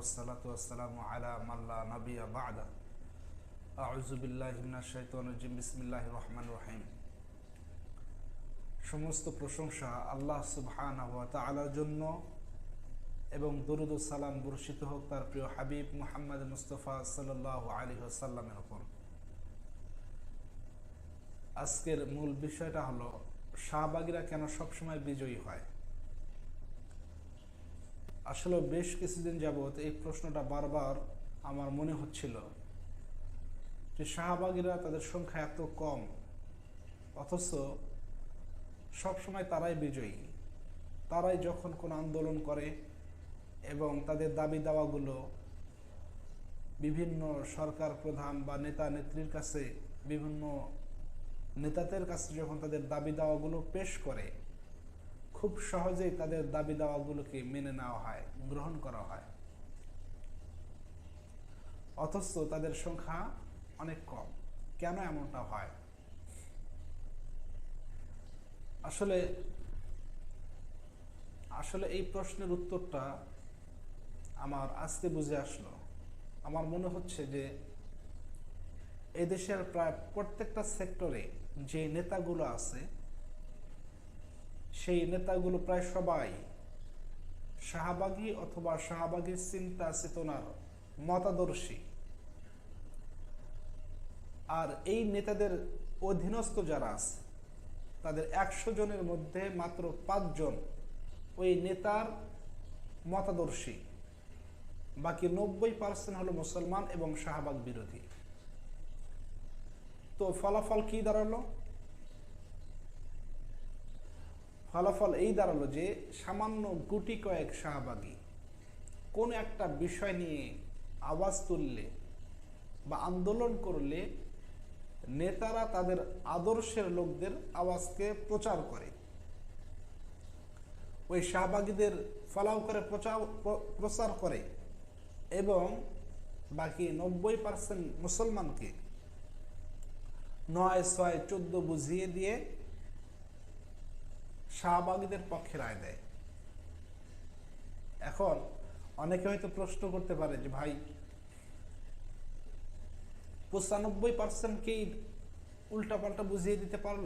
والصلاة والسلام على من لا نبي بعده أعوذ بالله من الشيطان الرجيم بسم الله الرحمن الرحيم সমস্ত প্রশংসা আল্লাহ সুবহানাহু ওয়া তাআলার জন্য এবং দরুদ ও সালাম বর্ষিত হোক তার প্রিয় হাবিব মুহাম্মদ মুস্তফা সাল্লাল্লাহু আলাইহি ওয়াসাল্লামের উপর আজকের মূল বিষয়টা হলো শাহবাগীরা কেন সবসময় বিজয়ী হয় আসলে বেশ কিছুদিন যাবৎ এই প্রশ্নটা বারবার আমার মনে হচ্ছিল যে শাহবাগীরা তাদের সংখ্যা এত কম, অথচ সবসময় তারাই বিজয়ী। তারাই যখন কোনো আন্দোলন করে এবং তাদের দাবি দাওয়াগুলো বিভিন্ন সরকার প্রধান বা নেতা নেত্রীর কাছে, বিভিন্ন নেতাদের কাছে যখন তাদের দাবি দাওয়াগুলো পেশ করে খুব সহজেই তাদের দাবি দাওয়াগুলোকে মেনে নেওয়া হয়, গ্রহণ করা হয়। অথচ তাদের সংখ্যা অনেক কম। কেন এমনটা হয়? আসলে আসলে এই প্রশ্নের উত্তরটা আমার আজকে বুঝে আসলো। আমার মনে হচ্ছে যে এদেশের প্রায় প্রত্যেকটা সেক্টরে যে নেতাগুলো আছে সেই নেতাগুলো প্রায় সবাই শাহবাগী অথবা শাহবাগীর চিন্তা চেতনার মতাদর্শী। আর এই নেতাদের অধীনস্থ যারা আছে, তাদের একশো জনের মধ্যে মাত্র পাঁচজন ওই নেতার মতাদর্শী। বাকি নব্বই পার্সেন্ট হলো মুসলমান এবং শাহবাগ বিরোধী। তো ফলাফল কি দাঁড়াল? ফলাফল এই দাঁড়াল যে সামান্য গুটি কয়েক শাহবাগী কোন একটা বিষয় নিয়ে আওয়াজ তুললে বা আন্দোলন করলে নেতারা তাদের আদর্শের লোকদের আওয়াজকে প্রচার করে। ওই শাহবাগীদের ফলাও করে প্রচার প্রচার করে এবং বাকি নব্বই পার্সেন্ট মুসলমানকে নয় ছয় চোদ্দ বুঝিয়ে দিয়ে শাহবাগীদের পক্ষে রায় দেয়। এখন অনেকে হয়তো প্রশ্ন করতে পারে যে ভাই, পঁচানব্বই পার্সেন্টকেই উল্টাপাল্টা বুঝিয়ে দিতে পারল?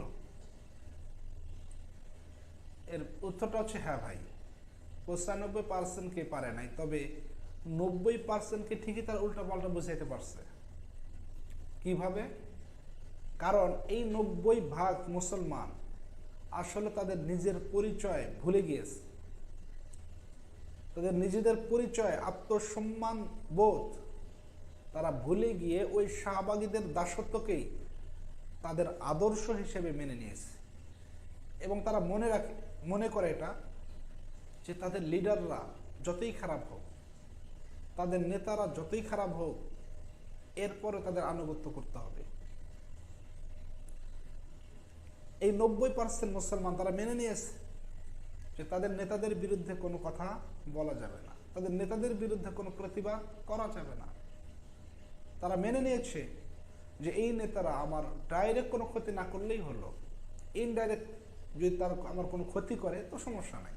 এর উত্তরটা হচ্ছে হ্যাঁ ভাই, পঁচানব্বই পার্সেন্টকে পারে নাই, তবে নব্বই পার্সেন্টকে ঠিকই তার উল্টাপাল্টা বুঝাইতে পারছে। কীভাবে? কারণ এই নব্বই ভাগ মুসলমান আসলে তাদের নিজের পরিচয় ভুলে গিয়েছে। তাদের নিজেদের পরিচয়, আত্মসম্মান বোধ তারা ভুলে গিয়ে ওই শাহবাগীদের দাসত্বকেই তাদের আদর্শ হিসেবে মেনে নিয়েছে। এবং তারা মনে রাখে, মনে করে এটা যে তাদের লিডাররা যতই খারাপ হোক, তাদের নেতারা যতই খারাপ হোক এরপরে তাদের আনুগত্য করতে হবে। এই নব্বই পার্সেন্ট মুসলমান তারা মেনে নিয়েছে যে তাদের নেতাদের বিরুদ্ধে কোনো কথা বলা যাবে না। তাদের নেতাদের বিরুদ্ধে কোনো প্রতিবাদ করা যাবে না। তারা মেনে নিয়েছে যে এই নেতারা আমার ডাইরেক্ট কোনো ক্ষতি না করলেই হলো। ইনডাইরেক্ট যদি তার আমার কোনো ক্ষতি করে, তো সমস্যা নাই।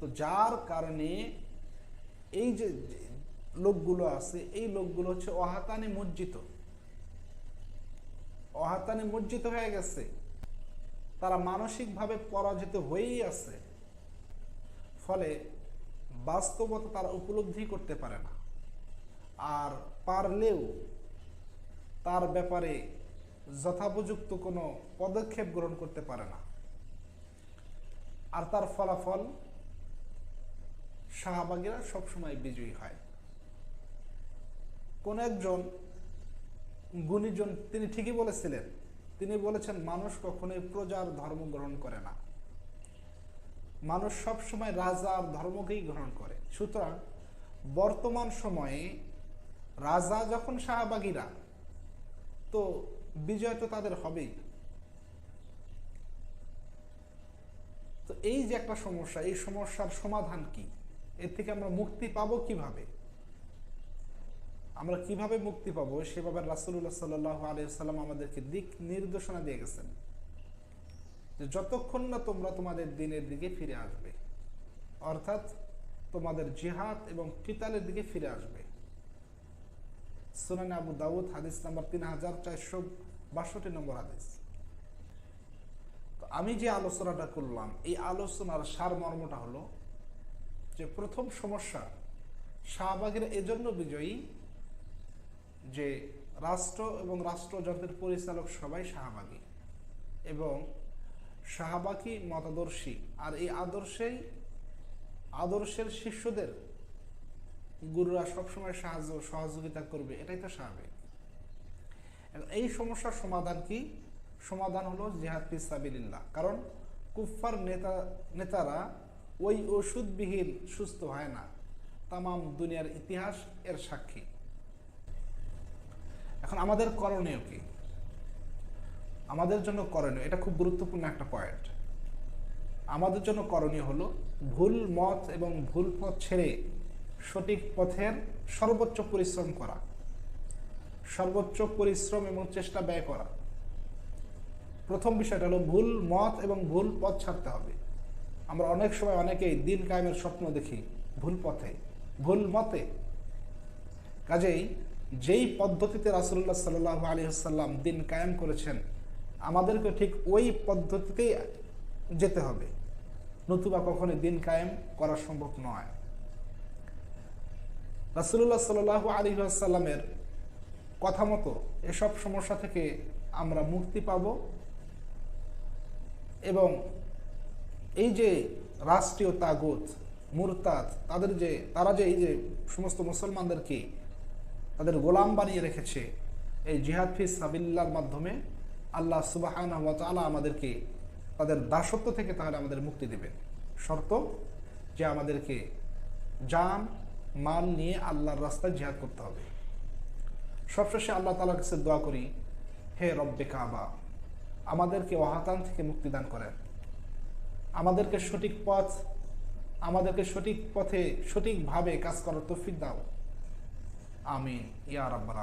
তো যার কারণে এই যে লোকগুলো আছে, এই লোকগুলো হচ্ছে অহাতানি মজ্জিত অহাতানি মজ্জিত হয়ে গেছে। তারা মানসিকভাবে পরাজিত হয়েই আছে। ফলে বাস্তবতা তারা উপলব্ধি করতে পারে না। আর পারলেও তার ব্যাপারে যথাপযুক্ত কোনো পদক্ষেপ গ্রহণ করতে পারে না। আর তার ফলাফল শাহবাগীরা সবসময় বিজয়ী হয়। কোন একজন গুণীজন তিনি ঠিকই বলেছিলেন। তিনি বলেছেন, মানুষ কখনোই প্রজার ধর্ম গ্রহণ করে না। মানুষ সবসময় রাজার ধর্মকেই গ্রহণ করে। সুতরাং বর্তমান সময়ে রাজা যখন শাহবাগীরা, তো বিজয় তো তাদের হবেই। তো এই যে একটা সমস্যা, এই সমস্যার সমাধান কি? এর থেকে আমরা মুক্তি পাবো কীভাবে? আমরা কীভাবে মুক্তি পাবো সেভাবে রাসুল্লাহ সাল্লাহ আলিয়াল্লাম আমাদেরকে দিক নির্দেশনা দিয়ে গেছেন যে যতক্ষণ না তোমরা তোমাদের দিনের দিকে ফিরে আসবে, অর্থাৎ তোমাদের জিহাদ এবং কিতালের দিকে ফিরে আসবে। সুনানি আবু দাউদ হাদিস নাম্বার তিন হাজার চারশো বাষট্টি নম্বর হাদিস। তো আমি যে আলোচনাটা করলাম, এই আলোচনার সারমর্মটা হলো যে প্রথম সমস্যা, শাহবাগের এজন্য বিজয়ী যে রাষ্ট্র এবং রাষ্ট্রযন্ত্রের পরিচালক সবাই শাহবাগী। এবং শাহবাগী মতাদর্শী। আর এই আদর্শেই, আদর্শের শিষ্যদের গুরুরা সবসময় সাহায্য, সহযোগিতা করবে, এটাই তো স্বাভাবিক। এই সমস্যার সমাধান কি? সমাধান হলো জিহাদ ফিসাবিল্লাহ কারণ কুফফার নেতা, নেতারা ওই ওষুধবিহীন সুস্থ হয় না। তামাম দুনিয়ার ইতিহাস এর সাক্ষী। এখন আমাদের করণীয় কি? আমাদের জন্য করণীয়, এটা খুব গুরুত্বপূর্ণ একটা পয়েন্ট আমাদের জন্য করণীয় হলো ভুল মত এবং ভুল পথ ছেড়ে সঠিক পথের সর্বোচ্চ পরিশ্রম করা। সর্বোচ্চ পরিশ্রম এবং চেষ্টা ব্যয় করা। প্রথম বিষয়টা হলো ভুল মত এবং ভুল পথ ছাড়তে হবে। আমরা অনেক সময় অনেকেই দিন কায়েমের স্বপ্ন দেখি ভুল পথে, ভুল মতে। কাজেই যেই পদ্ধতিতে রাসুল্লাহ সাল্লাহ আলী সাল্লাম দিন কায়েম করেছেন, আমাদেরকে ঠিক ওই পদ্ধতিতেই যেতে হবে। নতুবা কখনো দিন কায়েম করা সম্ভব নয়। রাসুল্লাহ সাল আলী সাল্লামের কথা মতো এসব সমস্যা থেকে আমরা মুক্তি পাব এবং এই যে রাষ্ট্রীয় তাগুত, মুরতাদ, তাদের যে, তারা যে এই যে সমস্ত মুসলমানদেরকে তাদের গোলাম বানিয়ে রেখেছে। এই জিহাদ ফিস সাবিল্লার মাধ্যমে আল্লাহ সুবাহ আমাদেরকে তাদের দাসত্ব থেকে তাহলে আমাদের মুক্তি দেবেন। শর্ত যে আমাদেরকে যান মাল নিয়ে আল্লাহর রাস্তায় জিহাদ করতে হবে। সবশেষে আল্লাহ তালার কাছে দোয়া করি, হে রব্বে কাবা, আমাদেরকে অহাতান থেকে মুক্তিদান করেন। আমাদেরকে সঠিক পথ, আমাদেরকে সঠিক পথে সঠিকভাবে কাজ করার তৌফিক দাও। ஆமீன். யா ரப்பல்